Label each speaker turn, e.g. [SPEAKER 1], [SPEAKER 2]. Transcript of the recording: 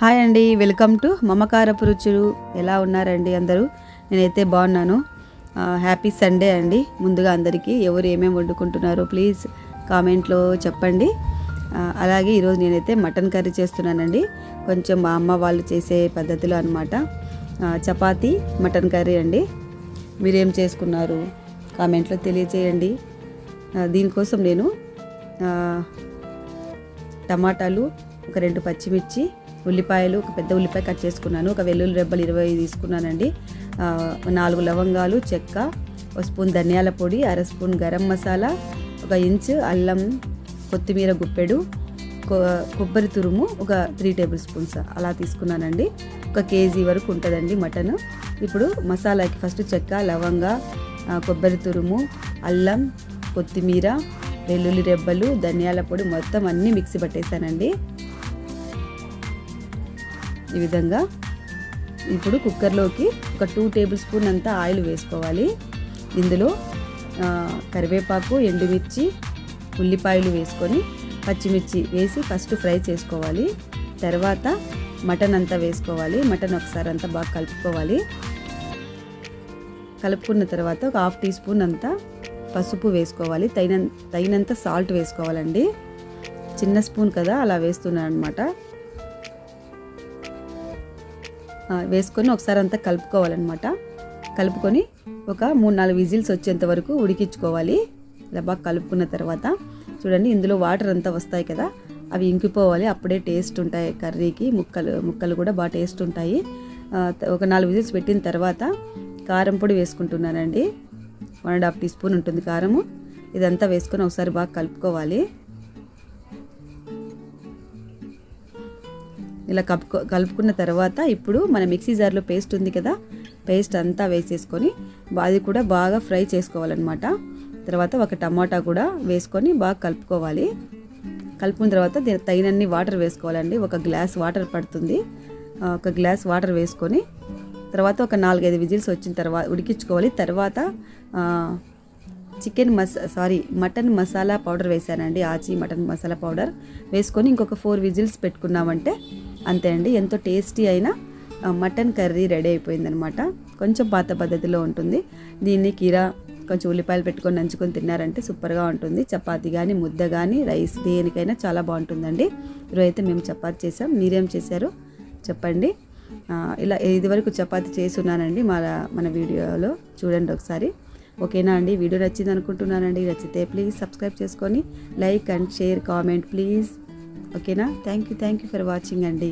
[SPEAKER 1] Hi అండి welcome to మమకారపు రుచులు ఎలా ఉన్నారండి అందరూ? నేనైతే బాగున్నాను. హ్యాపీ సండే అండి. ముందుగా అందరికీ ఎవరు ఏమేమి వండుకుంటున్నారో ప్లీజ్ కామెంట్లో చెప్పండి. అలాగే ఈరోజు నేనైతే మటన్ కర్రీ చేస్తున్నానండి. కొంచెం మా అమ్మ వాళ్ళు చేసే పద్ధతిలో అనమాట చపాతీ మటన్ కర్రీ అండి. మీరేం చేసుకున్నారు? కామెంట్లో తెలియజేయండి దీనికోసం నేను టమాటాలు ఒక రెండు పచ్చిమిర్చి ఉల్లిపాయలు ఒక పెద్ద ఉల్లిపాయ కట్ చేసుకున్నాను. ఒక వెల్లుల్లి రెబ్బలు ఇరవై తీసుకున్నానండి. నాలుగు లవంగాలు చెక్క ఒక స్పూన్ ధనియాల పొడి అర స్పూన్ గరం మసాలా ఒక ఇంచు అల్లం కొత్తిమీర గుప్పెడు కొ- కొబ్బరి తురుము ఒక త్రీ టేబుల్ స్పూన్స్ అలా తీసుకున్నానండి. ఒక కేజీ వరకు ఉంటుందండి మటన్. ఇప్పుడు మసాలాకి ఫస్ట్ చెక్క లవంగా కొబ్బరి తురుము అల్లం కొత్తిమీర వెల్లుల్లి రెబ్బలు ధనియాల పొడి మొత్తం అన్నీ మిక్సీ పట్టేశానండి ఈ విధంగా ఇప్పుడు కుక్కర్లోకి ఒక టూ టేబుల్ స్పూన్ అంతా ఆయిల్ వేసుకోవాలి. ఇందులో కరివేపాకు ఎండుమిర్చి ఉల్లిపాయలు వేసుకొని పచ్చిమిర్చి వేసి ఫస్ట్ ఫ్రై చేసుకోవాలి. తర్వాత మటన్ అంతా వేసుకోవాలి. మటన్ ఒకసారి అంతా బాగా కలుపుకోవాలి. కలుపుకున్న తర్వాత ఒక హాఫ్ టీ స్పూన్ అంతా పసుపు వేసుకోవాలి. తగిన తగినంత సాల్ట్ వేసుకోవాలండి. చిన్న స్పూన్ కదా అలా వేస్తున్నాను అనమాట వేసుకొని ఒకసారి అంతా కలుపుకోవాలన్నమాట. కలుపుకొని ఒక మూడు నాలుగు విజిల్స్ వచ్చేంత వరకు ఉడికించుకోవాలి. ఇలా బాగా కలుపుకున్న తర్వాత చూడండి ఇందులో వాటర్ అంతా వస్తాయి కదా అవి ఇంకిపోవాలి. అప్పుడే టేస్ట్ ఉంటాయి. కర్రీకి ముక్కలు ముక్కలు కూడా బాగా టేస్ట్ ఉంటాయి. ఒక నాలుగు విజిల్స్ పెట్టిన తర్వాత కారం పొడి వేసుకుంటున్నానండి. One and half teaspoon ఉంటుంది కారము. ఇదంతా వేసుకొని ఒకసారి బాగా కలుపుకోవాలి. ఇలా కలుపుకో కలుపుకున్న తర్వాత ఇప్పుడు మన మిక్సీ జార్లో పేస్ట్ ఉంది కదా పేస్ట్ అంతా వేసేసుకొని అది కూడా బాగా ఫ్రై చేసుకోవాలన్నమాట. తర్వాత ఒక టమాటా కూడా వేసుకొని బాగా కలుపుకోవాలి. కలుపుకున్న తర్వాత తగినన్ని వాటర్ వేసుకోవాలండి. ఒక గ్లాస్ వాటర్ పడుతుంది. ఒక గ్లాస్ వాటర్ వేసుకొని తర్వాత ఒక నాలుగైదు విజిల్స్ వచ్చిన తర్వాత ఉడికించుకోవాలి. తర్వాత చికెన్ మస సారీ మటన్ మసాలా పౌడర్ వేసానండి ఆచి మటన్ మసాలా పౌడర్ వేసుకొని ఇంకొక ఫోర్ విజిల్స్ పెట్టుకున్నామంటే అంతే అండి. ఎంతో టేస్టీ అయిన మటన్ కర్రీ రెడీ అయిపోయిందనమాట. కొంచెం పాత పద్ధతిలో ఉంటుంది. దీన్ని కీరా కొంచెం ఉల్లిపాయలు పెట్టుకొని నంచుకొని తిన్నారంటే సూపర్గా ఉంటుంది. చపాతీ కానీ ముద్ద కానీ రైస్ దేనికైనా చాలా బాగుంటుందండి. ఈరోజు అయితే మేము చపాతీ చేసాం మీరేం చేశారు? చెప్పండి. ఇలా ఇదివరకు చపాతీ చేసి ఉన్నానండి మన మన వీడియోలో చూడండి ఒకసారి. ఓకేనా అండి? వీడియో నచ్చింది అనుకుంటున్నానండి. నచ్చితే ప్లీజ్ సబ్స్క్రైబ్ చేసుకొని like and share comment please ఓకేనా? Thank you thank you for watching అండి.